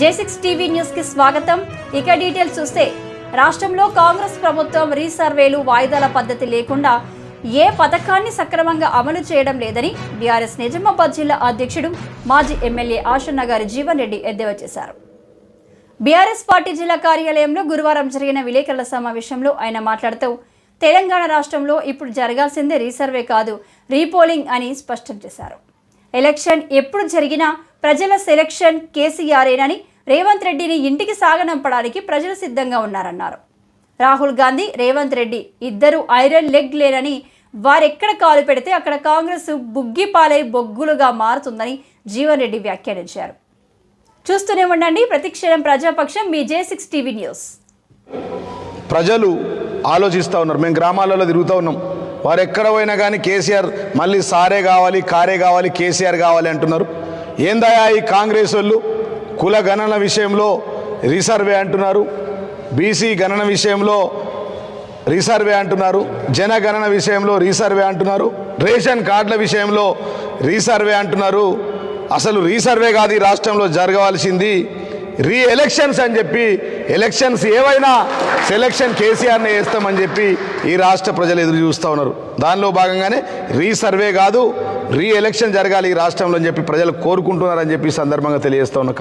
జే six TV న్యూస్కి స్వాగతం. ఇక డీటెయిల్స్ చూస్తే రాష్ట్రంలో కాంగ్రెస్ ప్రభుత్వం రీసర్వేలు వాయిదాల పద్ధతి లేకుండా ఏ పథకాన్ని సక్రమంగా అమలు చేయడం లేదని బీఆర్ఎస్ నిజామాబాద్ జిల్లా అధ్యక్షుడు మాజీ ఎమ్మెల్యే ఆశన్న గారి జీవన్ రెడ్డి ఎద్దేవా చేశారు. బీఆర్ఎస్ పార్టీ జిల్లా కార్యాలయంలో గురువారం జరిగిన విలేకరుల సమావేశంలో ఆయన మాట్లాడుతూ తెలంగాణ రాష్ట్రంలో ఇప్పుడు జరగాల్సిందే రీసర్వే కాదు రీపోలింగ్ అని స్పష్టం చేశారు. ఎలక్షన్ ఎప్పుడు జరిగినా ప్రజల సెలక్షన్ కేసీఆర్ఏనని రేవంత్ రెడ్డిని ఇంటికి సాగనంపడానికి ప్రజలు సిద్ధంగా ఉన్నారన్నారు. రాహుల్ గాంధీ రేవంత్ రెడ్డి ఇద్దరు ఐరన్ లెగ్ లేనని వారెక్కడ కాలు పెడితే అక్కడ కాంగ్రెస్ బుగ్గిపాలై బొగ్గులుగా మారుతుందని జీవన్ రెడ్డి వ్యాఖ్యానించారు. చూస్తూనే ఉండండి ప్రతిక్షణం ప్రజాపక్షం మీ జే సిక్స్ టీవీ న్యూస్. ప్రజలు ఆలోచిస్తూ ఉన్నారు. మేము గ్రామాలలో తిరుగుతూ ఉన్నాం. వారు ఎక్కడ పోయినా కానీ కేసీఆర్ మళ్ళీ సారే కావాలి కారే కావాలి కేసీఆర్ కావాలి అంటున్నారు. ఏందయా ఈ కాంగ్రెస్ వాళ్ళు? కుల గణన విషయంలో రీసర్వే అంటున్నారు. బీసీ గణన విషయంలో రీసర్వే అంటున్నారు. జనగణన విషయంలో రీసర్వే అంటున్నారు. రేషన్ కార్డుల విషయంలో రీసర్వే అంటున్నారు. అసలు రీసర్వే కాదు ఈ రాష్ట్రంలో జరగవలసింది. రీ ఎలక్షన్స్ అని చెప్పి ఎలక్షన్స్ ఏవైనా సెలక్షన్ కేసీఆర్నే వేస్తామని చెప్పి ఈ రాష్ట్ర ప్రజలు ఎదురు చూస్తూ ఉన్నారు. దానిలో భాగంగానే రీసర్వే కాదు రీ ఎలక్షన్ జరగాలి ఈ రాష్ట్రంలో అని చెప్పి ప్రజలు కోరుకుంటున్నారని చెప్పి సందర్భంగా తెలియజేస్తా ఉన్నా.